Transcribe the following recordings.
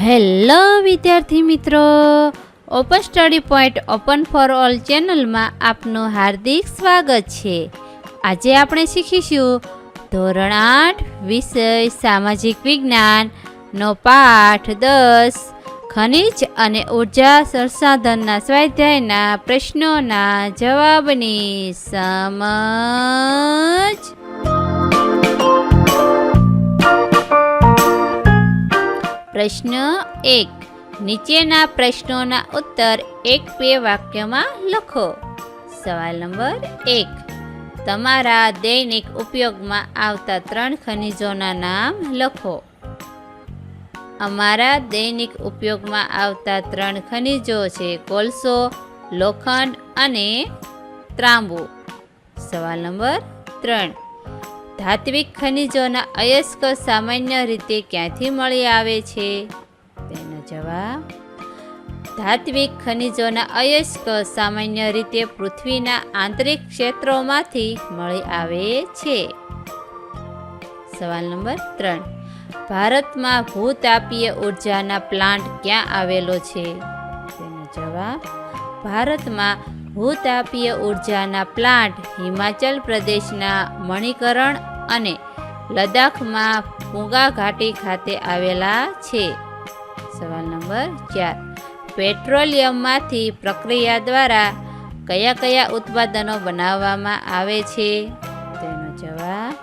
Hello વિદ્યાર્થી મિત્રો. Open study point open for all ચેનલમાં આપનું હાર્દિક સ્વાગત છે. આજે આપણે શીખીશું ધોરણ આઠ, વિષય સામાજિક વિજ્ઞાનનો પાઠ દસ, ખનિજ અને ઊર્જા સંસાધનના સ્વાધ્યાયના પ્રશ્નોના જવાબની સમજ. પ્રશ્ન એક. નીચેના પ્રશ્નોના ઉત્તર એક બે વાક્યમાં લખો. સવાલ નંબર એક. તમારા દૈનિક ઉપયોગમાં આવતા ત્રણ ખનિજોના નામ લખો. અમારા દૈનિક ઉપયોગમાં આવતા ત્રણ ખનિજો છે કોલસો, લોખંડ અને ત્રાંબુ. સવાલ નંબર ત્રણ. ધાત્વિક ખનિજોના અયસ્ક સામાન્ય રીતે ક્યાંથી મળી આવે છે? તેનો જવાબ, ધાત્વિક ખનિજોના અયસ્ક સામાન્ય રીતે પૃથ્વીના આંતરિક ક્ષેત્રોમાંથી મળી આવે છે. સવાલ નંબર ત્રણ, ભારતમાં ભૂતાપીય ઉર્જાના પ્લાન્ટ ક્યાં આવેલો છે? તેનો જવાબ, ભારતમાં ભૂતાપીય ઉર્જાના પ્લાન્ટ હિમાચલ પ્રદેશના મણિકરણ અને લદ્દાખમાં પૂંગા ઘાટી ખાતે આવેલા છે. સવાલ નંબર ચાર. પેટ્રોલિયમમાંથી પ્રક્રિયા દ્વારા કયા કયા ઉત્પાદનો બનાવવામાં આવે છે? તેનો જવાબ,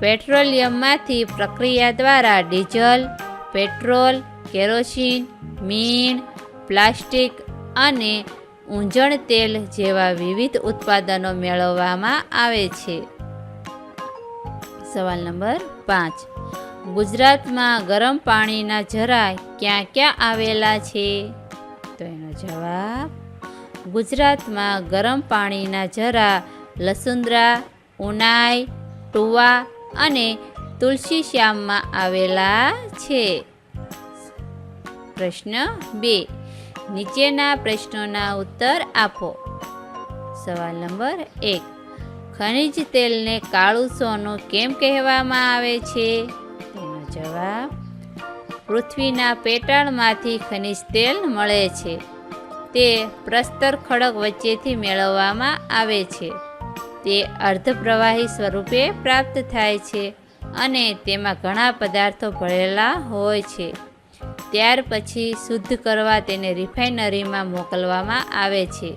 પેટ્રોલિયમમાંથી પ્રક્રિયા દ્વારા ડીઝલ, પેટ્રોલ, કેરોસીન, મીણ, પ્લાસ્ટિક અને ઊંજણ તેલ જેવા વિવિધ ઉત્પાદનો મેળવવામાં આવે છે. સવાલ નંબર પાંચ. ગુજરાતમાં ગરમ પાણીના જરા ક્યાં ક્યાં આવેલા છે? તો એનો જવાબ, ગુજરાતમાં ગરમ પાણીના જરા લસુંદરા, ઉનાઈ, ટુવા અને તુલસી શ્યામમાં આવેલા છે. પ્રશ્ન બે. નીચેના પ્રશ્નોના ઉત્તર આપો. સવાલ નંબર એક. ખનિજ તેલને કાળું સોનું કેમ કહેવામાં આવે છે? તેનો જવાબ, પૃથ્વીના પેટાળમાંથી ખનિજ તેલ મળે છે. તે પ્રસ્તર ખડક વચ્ચેથી મેળવવામાં આવે છે. તે અર્ધપ્રવાહી સ્વરૂપે પ્રાપ્ત થાય છે અને તેમાં ઘણા પદાર્થો ભરેલા હોય છે. ત્યાર પછી શુદ્ધ કરવા તેને રિફાઇનરીમાં મોકલવામાં આવે છે.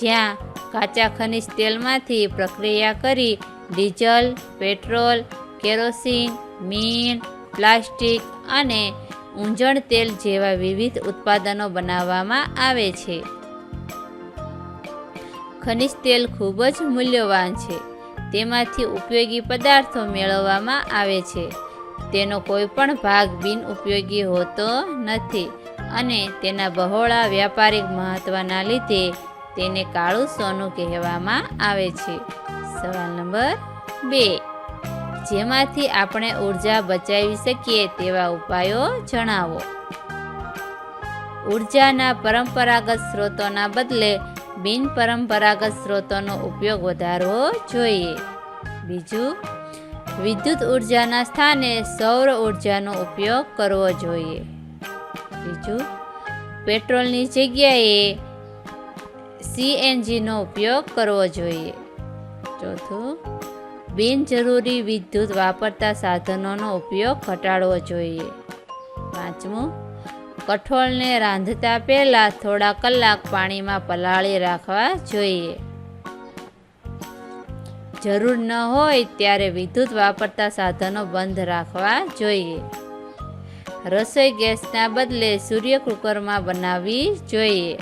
જ્યાં કાચા ખનિજ તેલમાંથી પ્રક્રિયા કરી ડીઝલ, પેટ્રોલ, કેરોસીન, મીણ, પ્લાસ્ટિક અને ઊંજણ તેલ જેવા વિવિધ ઉત્પાદનો બનાવવામાં આવે છે. ખનિજ તેલ ખૂબ જ મૂલ્યવાન છે. તેમાંથી ઉપયોગી પદાર્થો મેળવવામાં આવે છે. તેનો કોઈ પણ ભાગ બિન ઉપયોગી હોતો નથી અને તેના બહોળા વ્યાપારિક મહત્વના લીધે તેને કાળું સોનું કહેવામાં આવે છે. સવાલ નંબર બે. જેમાંથી આપણે ઊર્જા બચાવી શકીએ તેવા ઉપાયો જણાવો. ઉર્જાના પરંપરાગત સ્ત્રોતોના બદલે બિન પરંપરાગત સ્ત્રોતોનો ઉપયોગ વધારવો જોઈએ. બીજું વિદ્યુત ઉર્જાના સ્થાને સૌર ઉર્જાનો ઉપયોગ કરવો જોઈએ. બીજું, પેટ્રોલની જગ્યાએ સીએનજીનો ઉપયોગ કરવો જોઈએ. ચોથું, બિનજરૂરી વિદ્યુત વાપરતા સાધનોનો ઉપયોગ ઘટાડવો જોઈએ. પાંચમું, કઠોળને રાંધતા પહેલાં થોડા કલાક પાણીમાં પલાળી રાખવા જોઈએ. જરૂર ન હોય ત્યારે વિદ્યુત વાપરતા સાધનો બંધ રાખવા જોઈએ. રસોઈ ગેસના બદલે સૂર્ય કુકરમાં બનાવવી જોઈએ.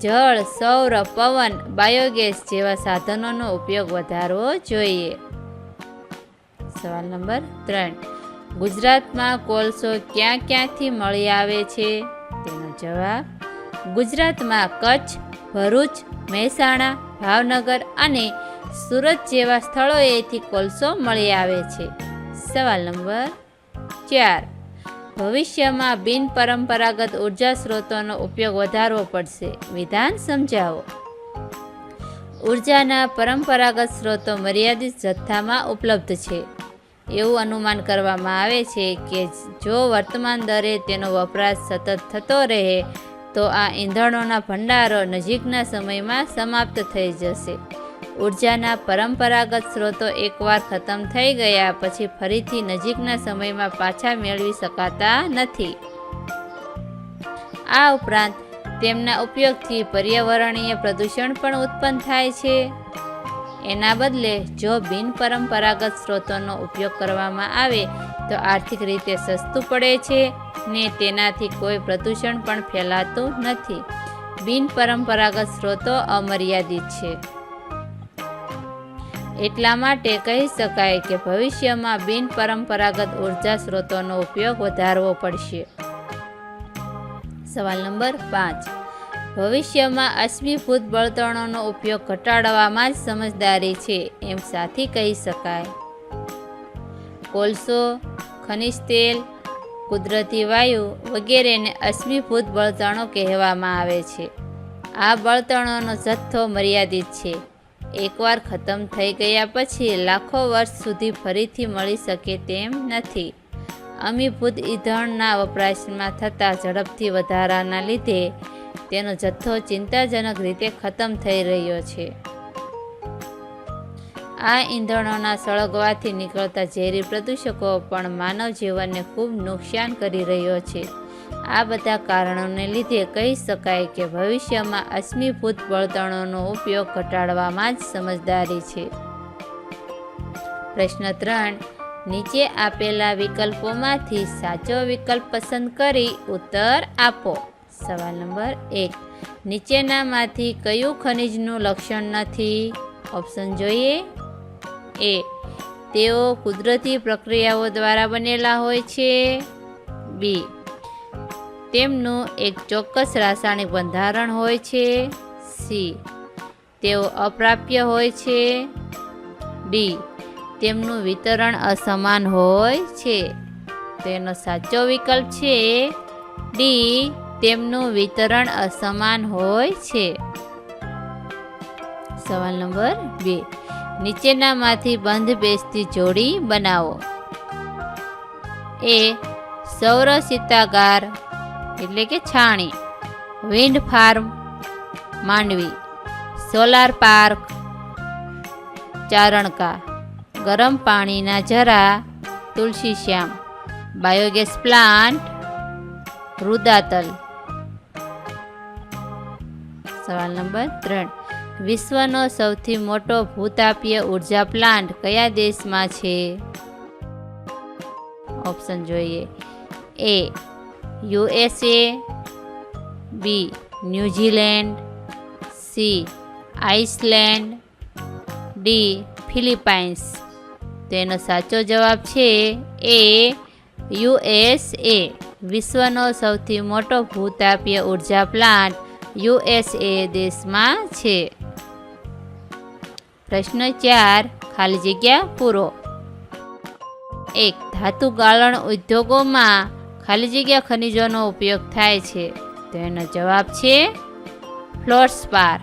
જળ, સૌર, પવન, બાયોગેસ જેવા સાધનોનો ઉપયોગ વધારવો જોઈએ. સવાલ નંબર ત્રણ. ગુજરાતમાં કોલસો ક્યાં ક્યાંથી મળી આવે છે? તેનો જવાબ, ગુજરાતમાં કચ્છ, ભરૂચ, મહેસાણા, ભાવનગર અને સુરત જેવા સ્થળોએથી કોલસો મળી આવે છે. સવાલ નંબર ચાર. ભવિષ્યમાં બિન પરંપરાગત ઊર્જા સ્ત્રોતોનો ઉપયોગ વધારવો પડશે. વિધાન સમજાવો. ઉર્જાના પરંપરાગત સ્ત્રોતો મર્યાદિત જથ્થામાં ઉપલબ્ધ છે. એવું અનુમાન કરવામાં આવે છે કે જો વર્તમાન દરે તેનો વપરાશ સતત થતો રહે, તો આ ઈંધણોના ભંડારો નજીકના સમયમાં સમાપ્ત થઈ જશે. ઉર્જાના પરંપરાગત સ્ત્રોતો એકવાર ખતમ થઈ ગયા પછી ફરીથી નજીકના સમયમાં પાછા મેળવી શકાતા નથી. આ ઉપરાંત, તેમના ઉપયોગથી પર્યાવરણીય પ્રદૂષણ પણ ઉત્પન્ન થાય છે. એના બદલે, જો બિનપરંપરાગત સ્ત્રોતોનો ઉપયોગ કરવામાં આવે, તો આર્થિક રીતે સસ્તું પડે છે ને તેનાથી કોઈ પ્રદૂષણ પણ ફેલાતું નથી. બિનપરંપરાગત સ્ત્રોતો અમર્યાદિત છે. એટલા માટે કહી શકાય કે ભવિષ્યમાં બિનપરંપરાગત ઊર્જા સ્ત્રોતોનો ઉપયોગ વધારવો પડશે. સવાલ નંબર પાંચ. ભવિષ્યમાં અશ્મિભૂત બળતણોનો ઉપયોગ ઘટાડવામાં જ સમજદારી છે એમ સાથી કહી શકાય. કોલસો, ખનિજ તેલ, કુદરતી વાયુ વગેરેને અશ્મિભૂત બળતણો કહેવામાં આવે છે. આ બળતણોનો જથ્થો મર્યાદિત છે. એકવાર ખતમ થઈ ગયા પછી લાખો વર્ષ સુધી ફરીથી મળી શકે તેમ નથી. અમીભૂત ઈંધણના વપરાશમાં થતા ઝડપથી વધારાના લીધે તેનો જથ્થો ચિંતાજનક રીતે ખતમ થઈ રહ્યો છે. આ ઈંધણોના સળગવાથી નીકળતા ઝેરી પ્રદૂષકો પણ માનવ જીવનને ખૂબ નુકસાન કરી રહ્યો છે. આ બધા કારણોને લીધે કહી શકાય કે ભવિષ્યમાં અશ્મિભૂત બળતણોનો ઉપયોગ ઘટાડવામાં જ સમજદારી છે. પ્રશ્ન ત્રણ, નીચે આપેલા વિકલ્પોમાંથી સાચો વિકલ્પ પસંદ કરી ઉત્તર આપો. સવાલ નંબર એક, નીચેનામાંથી કયું ખનિજનું લક્ષણ નથી? ઓપ્શન જોઈએ. એ, તેઓ કુદરતી પ્રક્રિયાઓ દ્વારા બનેલા હોય છે. બી તેમનું એક ચોક્કસ રાસાયણિક બંધારણ હોય છે સી. તેઓ અપ્રાપ્ય હોય છે ડી. તેમનું વિતરણ અસમાન હોય છે. તેનો સાચો વિકલ્પ છે ડી. તેમનું વિતરણ અસમાન હોય છે. સવાલ નંબર બે. નીચેનામાંથી બંધ બેસતી જોડી બનાવો. એ સૌર શીતાગાર એટલે કે Chhani. Wind farm Mandvi. Solar park Charanka. ગરમ પાણીના જરા તુલસી શ્યામ. બાયોગેસ પ્લાન્ટ રુદાતલ સવાલ નંબર ત્રણ. વિશ્વનો સૌથી મોટો ભૂતાપીય ઊર્જા પ્લાન્ટ કયા દેશમાં છે? ઓપ્શન જોઈએ. A USA, B, New Zealand, C, Iceland, D, Philippines. તેનો સાચો જવાબ છે એ યુએસએ, વિશ્વનો સૌથી મોટો ભૂતાપીય ઊર્જા પ્લાન્ટ યુએસએ દેશમાં છે. પ્રશ્ન ચાર, ખાલી જગ્યા પૂરો. એક ધાતુ ગાળણ ઉદ્યોગોમાં ખાલી જગ્યા ખનિજોનો ઉપયોગ થાય છે. તો એનો જવાબ છે ફ્લોરસ્પાર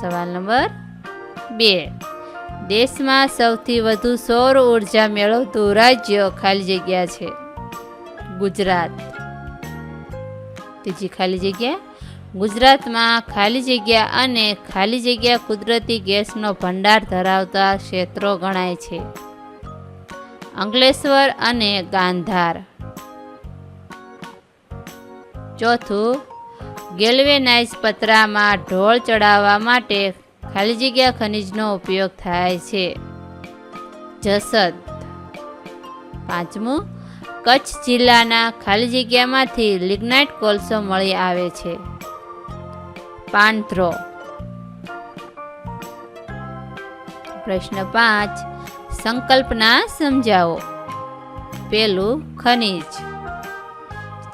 સવાલ નંબર બે. દેશમાં સૌથી વધુ સૌર ઊર્જા મેળવતું રાજ્ય ખાલી જગ્યા છે ગુજરાત. ત્રીજી ખાલી જગ્યા? ગુજરાતમાં ખાલી જગ્યા અને ખાલી જગ્યા કુદરતી ગેસનો ભંડાર ધરાવતા ક્ષેત્રો ગણાય છે. અંકલેશ્વર અને ગાંધાર. ચોથું ગેલ્વેનાઇઝ પતરામાં ઢોળ ચડાવવા માટે ખાલી જગ્યા ખનિજનો ઉપયોગ થાય છે. જસદ. પાંચમું, કચ્છ જિલ્લાના ખાલી જગ્યામાંથી લિગ્નાઇટ કોલસો મળી આવે છે. પાંત્રો. પ્રશ્ન પાંચ, સંકલ્પના સમજાવો. પેલું, ખનિજ.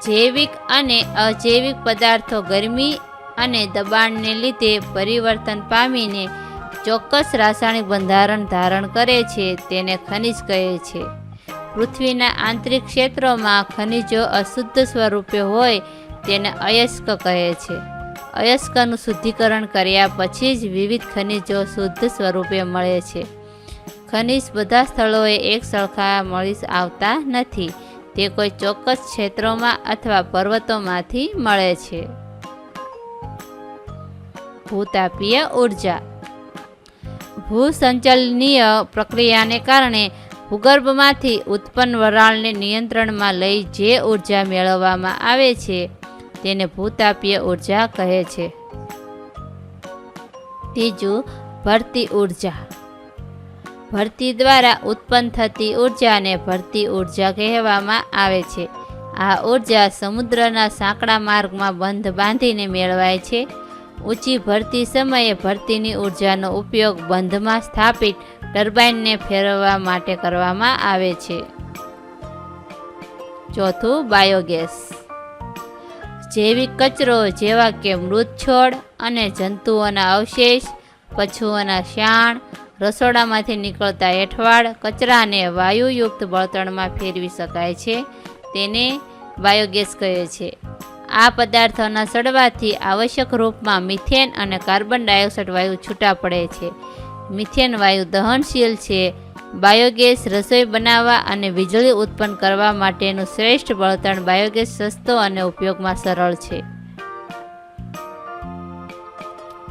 જૈવિક અને અજૈવિક પદાર્થો ગરમી અને દબાણને લીધે પરિવર્તન પામીને ચોક્કસ રાસાયણિક બંધારણ ધારણ કરે છે, તેને ખનિજ કહે છે. પૃથ્વીના આંતરિક ક્ષેત્રોમાં ખનિજો અશુદ્ધ સ્વરૂપે હોય, તેને અયસ્ક કહે છે. અયસ્કનું શુદ્ધિકરણ કર્યા પછી જ વિવિધ ખનિજો શુદ્ધ સ્વરૂપે મળે છે. ખનિજ બધા સ્થળોએ એક સરખા મળી આવતા નથી. તે કોઈ ચોક્કસ ક્ષેત્રોમાં અથવા પર્વતોમાંથી મળે છે. ભૂતાપીય ઊર્જા. ભૂસંચલનીય પ્રક્રિયાને કારણે ભૂગર્ભમાંથી ઉત્પન્ન વરાળને નિયંત્રણમાં લઈ જે ઊર્જા મેળવવામાં આવે છે, તેને ભૂતાપીય ઊર્જા કહે છે. ત્રીજું, ભરતી ઊર્જા. ભરતી દ્વારા ઉત્પન્ન થતી ઉર્જાને ભરતી ઊર્જા કહેવામાં આવે છે. આ ઊર્જા સમુદ્રના સાંકડા માર્ગમાં બંધ બાંધીને મેળવાય છે. ઊંચી ભરતી સમયે ભરતીની ઉર્જાનો ઉપયોગ બંધમાં સ્થાપિત ટર્બાઇનને ફેરવવા માટે કરવામાં આવે છે. ચોથું, બાયોગેસ. જૈવિક કચરો જેવા કે મૃત છોડ અને જંતુઓના અવશેષ, પશુઓના શાણ રસોડામાંથી નીકળતા એઠવાડ કચરાને વાયુયુક્ત બળતણમાં ફેરવી શકાય છે. તેને બાયોગેસ કહે છે. આ પદાર્થોના સડવાથી આવશ્યક રૂપમાં મિથેન અને કાર્બન ડાયોક્સાઇડ વાયુ છૂટા પડે છે. મિથેન વાયુ દહનશીલ છે. બાયોગેસ રસોઈ બનાવવા અને વીજળી ઉત્પન્ન કરવા માટેનું શ્રેષ્ઠ બળતણ બાયોગેસ સસ્તો અને ઉપયોગમાં સરળ છે.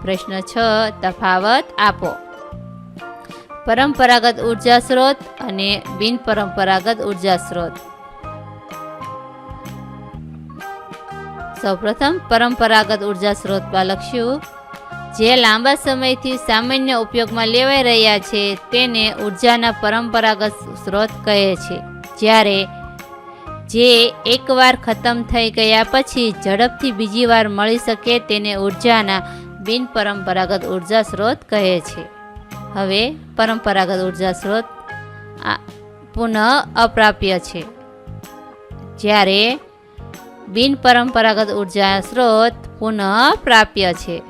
પ્રશ્ન છ, તફાવત આપો. પરંપરાગત ઊર્જા સ્ત્રોત અને બિનપરંપરાગત ઊર્જા સ્ત્રોત. સૌપ્રથમ પરંપરાગત ઊર્જા સ્ત્રોતમાં લખ્યું જે લાંબા સમયથી સામાન્ય ઉપયોગમાં લેવાઈ રહ્યા છે, તેને ઉર્જાના પરંપરાગત સ્ત્રોત કહે છે. જ્યારે જે એકવાર ખતમ થઈ ગયા પછી ઝડપથી બીજી વાર મળી શકે તેને ઉર્જાના બિનપરંપરાગત ઊર્જા સ્ત્રોત કહે છે. હવે પરંપરાગત ઊર્જા સ્ત્રોત પુનઃ અપ્રાપ્ય છે. જ્યારે બિનપરંપરાગત ઊર્જા સ્ત્રોત પુનઃ પ્રાપ્ય છે.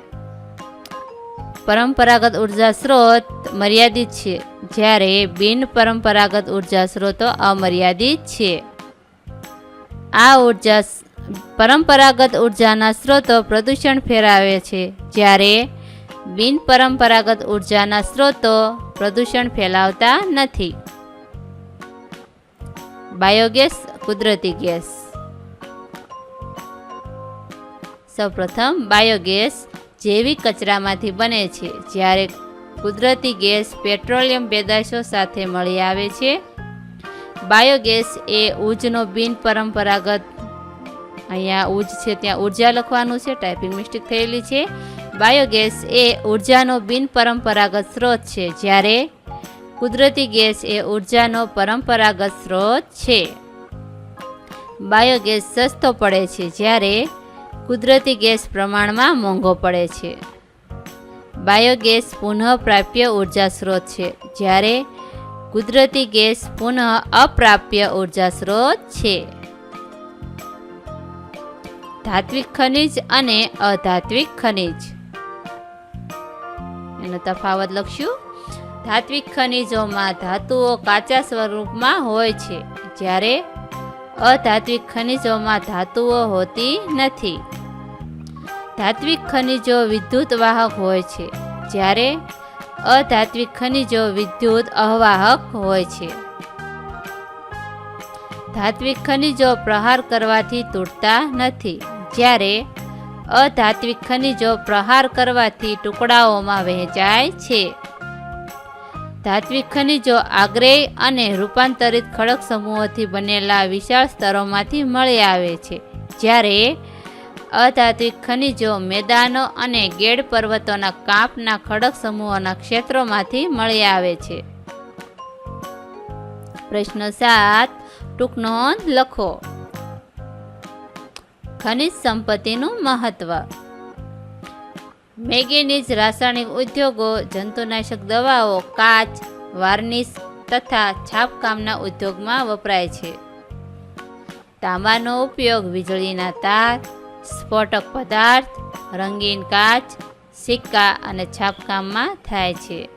પરંપરાગત ઊર્જા સ્ત્રોત મર્યાદિત છે, જ્યારે બિનપરંપરાગત ઊર્જા સ્ત્રોતો અમર્યાદિત છે. આ ઊર્જા પરંપરાગત ઉર્જાના સ્ત્રોતો પ્રદૂષણ ફેરાવે છે, જ્યારે બિનપરંપરાગત ઉર્જાના સ્ત્રોતો પ્રદૂષણ ફેલાવતા નથી. બાયોગેસ કુદરતી ગેસ. સૌપ્રથમ બાયોગેસ જૈવિક કચરામાંથી બને છે, જ્યારે કુદરતી ગેસ પેટ્રોલિયમ પેદાશો સાથે મળી આવે છે. બાયોગેસ એ ઉજનો બિનપરંપરાગત અહીંયા ઉજ છે, ત્યાં ઊર્જા લખવાનું છે, ટાઈપિંગ મિસ્ટેક થયેલી છે. બાયોગેસ એ ઉર્જાનો બિનપરંપરાગત સ્ત્રોત છે, જ્યારે કુદરતી ગેસ એ ઉર્જાનો પરંપરાગત સ્ત્રોત છે. બાયોગેસ સસ્તો પડે છે, જ્યારે કુદરતી ગેસ પ્રમાણમાં મોંઘો પડે છે. બાયોગેસ પુનઃપ્રાપ્ય ઊર્જા સ્ત્રોત છે, જ્યારે કુદરતી ગેસ પુનઃ અપ્રાપ્ય ઊર્જા સ્ત્રોત છે. ધાત્વિક ખનિજ અને અધાત્વિક ખનિજ એનો તફાવત લખશું? ધાત્વિક ખનિજોમાં ધાતુઓ કાચા સ્વરૂપમાં હોય છે, જ્યારે અધાત્વિક ખનિજોમાં ધાતુઓ હોતી નથી. ધાત્વિક ખનિજો વિદ્યુત વાહક હોય છે, જ્યારે અધાત્વિક ખનિજો વિદ્યુત અવાહક હોય છે. ધાત્વિક ખનિજો પ્રહાર કરવાથી તૂટતા નથી, જ્યારે અધાત્વિક ખનિજો પ્રહાર કરવાથી ટુકડાઓમાં વહેંચાય છે. ધાત્વિક ખનિજો આગ્રેય અને રૂપાંતરિત ખડક સમૂહોથી બનેલા વિશાળ સ્તરોમાંથી મળી આવે છે. જ્યારે અધાત્વિક ખનિજો મેદાનો અને ગેડ પર્વતોના કાંપના ખડક સમૂહોના ક્ષેત્રોમાંથી મળી આવે છે. પ્રશ્ન સાત ટૂંક નોંધ લખો. ખનિજ સંપત્તિનું મહત્વ. મેંગેનીઝ રાસાયણિક ઉદ્યોગો, જંતુનાશક દવાઓ, કાચ, વાર્નિશ તથા છાપકામના ઉદ્યોગમાં વપરાય છે. તાંબાનો ઉપયોગ વીજળીના તાર, સ્ફોટક પદાર્થ, રંગીન કાચ, સિક્કા અને છાપકામમાં થાય છે.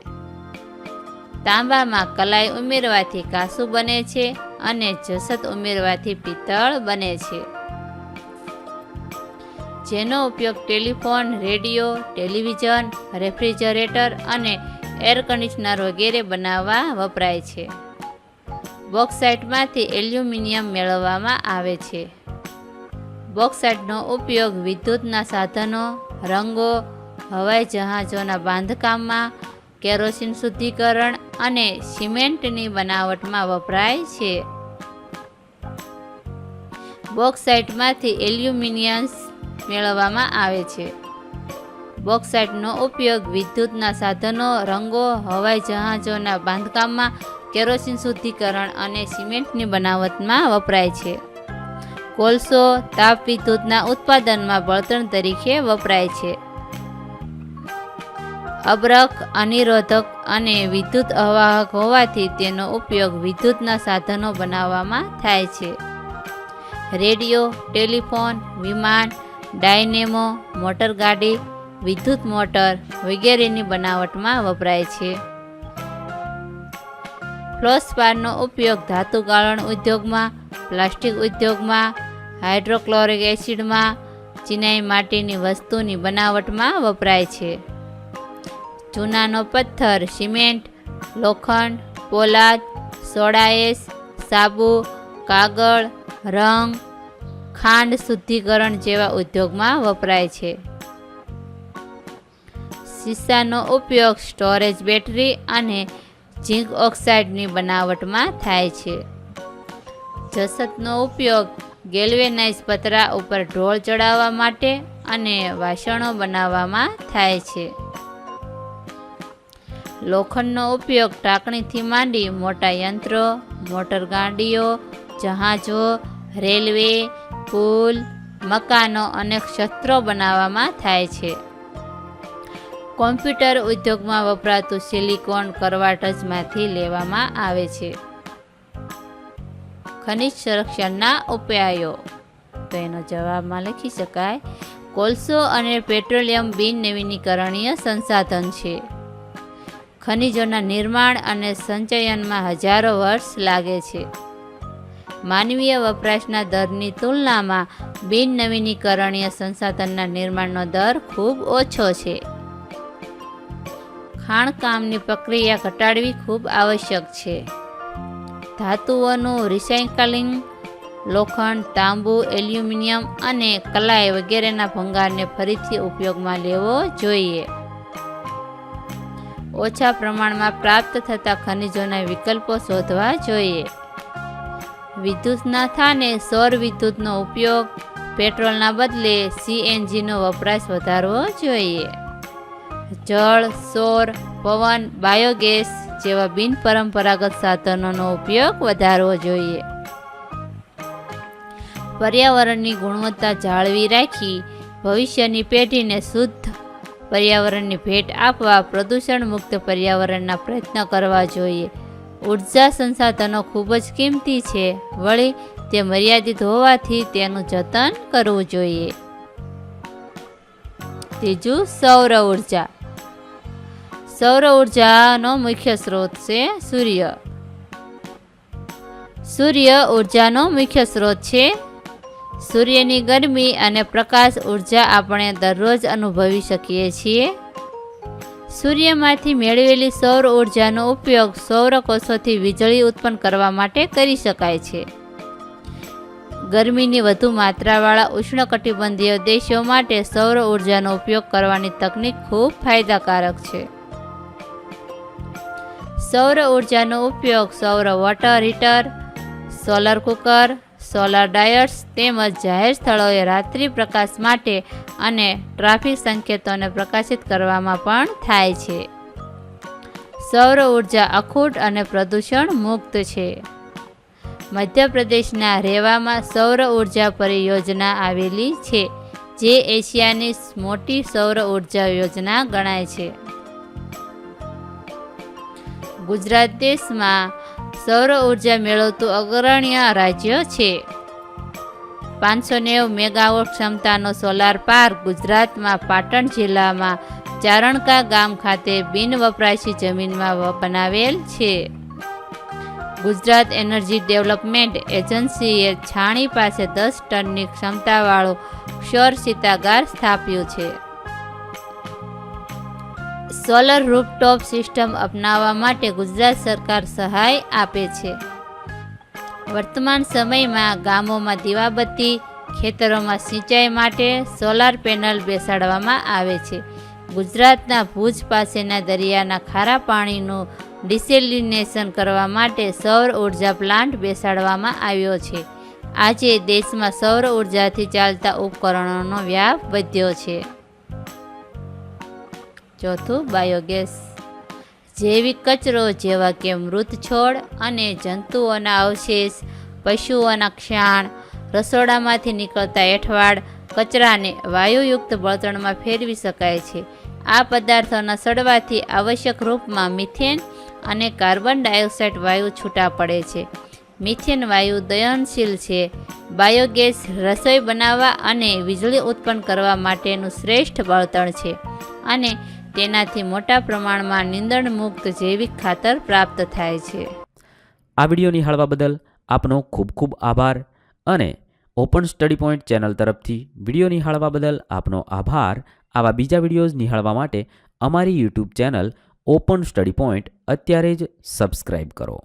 તાંબામાં કલાઈ ઉમેરવાથી કાસુ બને છે અને જસત ઉમેરવાથી પિત્તળ બને છે. જેનો ઉપયોગ ટેલિફોન, રેડિયો, ટેલિવિઝન, રેફ્રિજરેટર અને એર કન્ડિશનર વગેરે બનાવવા વપરાય છે. બોક્સાઇટમાંથી એલ્યુમિનિયમ મેળવવામાં આવે છે. બોક્સાઇટનો ઉપયોગ વિદ્યુતના સાધનો, રંગો, હવાઈ જહાજોના બાંધકામમાં, કેરોસીન શુદ્ધિકરણ અને સિમેન્ટની બનાવટમાં વપરાય છે. બોક્સાઇટમાંથી એલ્યુમિનિયમ મેળવવામાં આવે છે. બોક્સાઇટનો ઉપયોગ વિદ્યુતના સાધનો, રંગો, હવાઈ જહાજોના બાંધકામમાં કેરોસીન શુદ્ધિકરણ અને સિમેન્ટની બનાવટમાં વપરાય છે. કોલસો તાપ વિદ્યુતના ઉત્પાદનમાં બળતણ તરીકે વપરાય છે. અબરખ, અનિરોધક અને વિદ્યુત અવાહક હોવાથી તેનો ઉપયોગ વિદ્યુતના સાધનો બનાવવામાં થાય છે. રેડિયો, ટેલિફોન, વિમાન ડાયનેમો મોટરગાડી વિદ્યુત મોટર વગેરેની બનાવટમાં વપરાય છે. ફ્લોસ્પારનો ઉપયોગ ધાતુ ગાળણ ઉદ્યોગમાં, પ્લાસ્ટિક ઉદ્યોગમાં, હાઇડ્રોક્લોરિક એસિડમાં, ચિનાઈ માટીની વસ્તુની બનાવટમાં વપરાય છે. ચૂનાનો પથ્થર, સિમેન્ટ, લોખંડ, પોલાદ સોડાએસ સાબુ, કાગળ, રંગ ખાંડ શુદ્ધિકરણ જેવા ઉદ્યોગમાં વપરાય છે. સીસાનો ઉપયોગ સ્ટોરેજ બેટરી અને ઝીંક ઓક્સાઇડની બનાવટમાં થાય છે. જસતનો ઉપયોગ ગેલ્વેનાઇઝ પતરા ઉપર ઢોળ ચડાવવા માટે અને વાસણો બનાવવામાં થાય છે. લોખંડનો ઉપયોગ ટાંકણીથી માંડી મોટા યંત્રો, મોટર ગાડીઓ, જહાજો, રેલવે પુલ મકાનો અને શસ્ત્રો બનાવવામાં થાય છે. કોમ્પ્યુટર ઉદ્યોગમાં વપરાતું સિલિકોન કરવાટજમાંથી લેવામાં આવે છે. ખનિજ સંરક્ષણના ઉપાયો. તો એનો જવાબમાં લખી શકાય, કોલસો અને પેટ્રોલિયમ બિન નવીનીકરણીય સંસાધન છે. ખનિજોના નિર્માણ અને સંચયનમાં હજારો વર્ષ લાગે છે. માનવીય વપરાશના દરની તુલનામાં બિન નવીનીકરણીય સંસાધનના નિર્માણનો દર ખૂબ ઓછો છે. ખાણકામની પ્રક્રિયા ઘટાડવી ખૂબ આવશ્યક છે. ધાતુઓનું રિસાયકલિંગ, લોખંડ, તાંબુ, એલ્યુમિનિયમ અને કલાઈ વગેરેના ભંગારને ફરીથી ઉપયોગમાં લેવો જોઈએ. ઓછા પ્રમાણમાં પ્રાપ્ત થતા ખનિજોના વિકલ્પો શોધવા જોઈએ. વિદ્યુતના થાને સૌર વિદ્યુતનો ઉપયોગ પેટ્રોલના બદલે સીએનજીનો વપરાશ વધારવો જોઈએ. જળ, સૌર, પવન, બાયોગેસ જેવા બિનપરંપરાગત સાધનોનો ઉપયોગ વધારવો જોઈએ. પર્યાવરણની ગુણવત્તા જાળવી રાખી ભવિષ્યની પેઢીને શુદ્ધ પર્યાવરણની ભેટ આપવા પ્રદૂષણ મુક્ત પર્યાવરણના પ્રયત્ન કરવા જોઈએ. ઊર્જા સંસાધનો ખૂબ જ કિંમતી છે. વળી, તે મર્યાદિત હોવાથી તેનું જતન કરવું જોઈએ. ત્રીજું, સૌર ઊર્જા. સૌર ઉર્જાનો મુખ્ય સ્ત્રોત છે સૂર્ય. સૂર્ય ઉર્જાનો મુખ્ય સ્ત્રોત છે સૂર્યની ગરમી અને પ્રકાશ ઊર્જા આપણે દરરોજ અનુભવી શકીએ છીએ. સૂર્યમાંથી મેળવેલી સૌર ઉર્જાનો ઉપયોગ સૌર કોષોથી વીજળી ઉત્પન્ન કરવા માટે કરી શકાય છે. ગરમીની વધુ માત્રાવાળા ઉષ્ણકટિબંધીય દેશો માટે સૌર ઉર્જાનો ઉપયોગ કરવાની તકનિક ખૂબ ફાયદાકારક છે. સૌર ઉર્જાનો ઉપયોગ સૌર water heater, solar cooker, solar dryers તેમજ જાહેર સ્થળોએ રાત્રિ પ્રકાશ માટે અને ટ્રાફિક સંકેતોને પ્રકાશિત કરવામાં પણ થાય છે. સૌર ઊર્જા અખૂટ અને પ્રદૂષણ મુક્ત છે. મધ્યપ્રદેશના રેવામાં સૌર ઊર્જા પરિયોજના આવેલી છે, જે એશિયાની મોટી સૌર ઊર્જા યોજના ગણાય છે. ગુજરાત દેશમાં સૌર ઊર્જા મેળવતું અગ્રણ્ય રાજ્ય છે. પાંચસો નેવું મેગાવોટ ક્ષમતાનો સોલાર પાર્ક ગુજરાતમાં પાટણ જિલ્લામાં ચારણકા ગામ ખાતે બિન વપરાશી જમીનમાં બનાવેલ છે. ગુજરાત એનર્જી ડેવલપમેન્ટ એજન્સીએ છાણી પાસે દસ ટનની ક્ષમતાવાળો ક્ષર શીતાગાર સ્થાપ્યું છે. સોલર રૂફટોપ સિસ્ટમ અપનાવવા માટે ગુજરાત સરકાર સહાય આપે છે. વર્તમાન સમયમાં ગામોમાં દીવાબત્તી, ખેતરોમાં સિંચાઈ માટે સોલાર પેનલ બેસાડવામાં આવે છે. ગુજરાતના ભુજ પાસેના દરિયાના ખારા પાણીનું ડિસેલિનેશન કરવા માટે સૌર ઊર્જા પ્લાન્ટ બેસાડવામાં આવ્યો છે. આજે દેશમાં સૌર ઉર્જાથી ચાલતા ઉપકરણોનો વ્યાપ વધ્યો છે. ચોથું બાયોગેસ. જૈવિક કચરો જેવા કે મૃત છોડ અને જંતુઓના અવશેષ, પશુઓના ક્ષાણ, રસોડામાંથી નીકળતા એઠવાડ કચરાને વાયુયુક્ત બળતણમાં ફેરવી શકાય છે. આ પદાર્થોના સડવાથી આવશ્યક રૂપમાં મિથેન અને કાર્બન ડાયોક્સાઇડ વાયુ છૂટા પડે છે. મિથેન વાયુ દહનશીલ છે. બાયોગેસ રસોઈ બનાવવા અને વીજળી ઉત્પન્ન કરવા માટેનું શ્રેષ્ઠ બળતણ છે. અને તેનાથી મોટા પ્રમાણમાં નીંદણ મુક્ત જૈવિક ખાતર પ્રાપ્ત થાય છે. આ વીડિયો નિહાળવા બદલ આપનો ખૂબ ખૂબ આભાર અને ઓપન સ્ટડી પોઈન્ટ ચેનલ તરફથી વીડિયો નિહાળવા બદલ આપનો આભાર. આવા બીજા વિડીયોઝ નિહાળવા માટે અમારી YouTube channel open study point અત્યારે જ સબસ્ક્રાઈબ કરો.